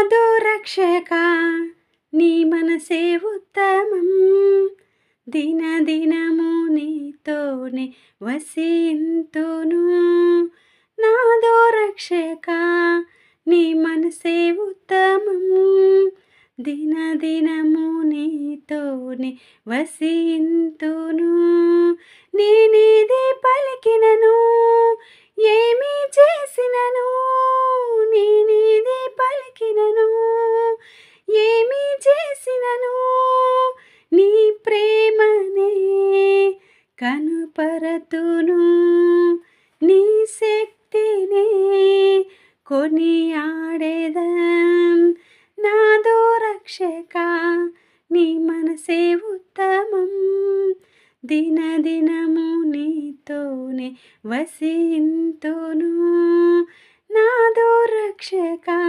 నాదో రక్షక నీ మనసే ఉత్తమం. దిన దినము నీతోనే వసింతును. నాదో రక్షక నీ మనసే ఉత్తమం. దిన దినము నీతోనే వసింతును. నీ కనుపరతును. నీ శక్తిని కొనియాడేదం. నాదో రక్షక నీ మనసే ఉత్తమం. దినదినము నీతోనే వసింతును. నాదో రక్షక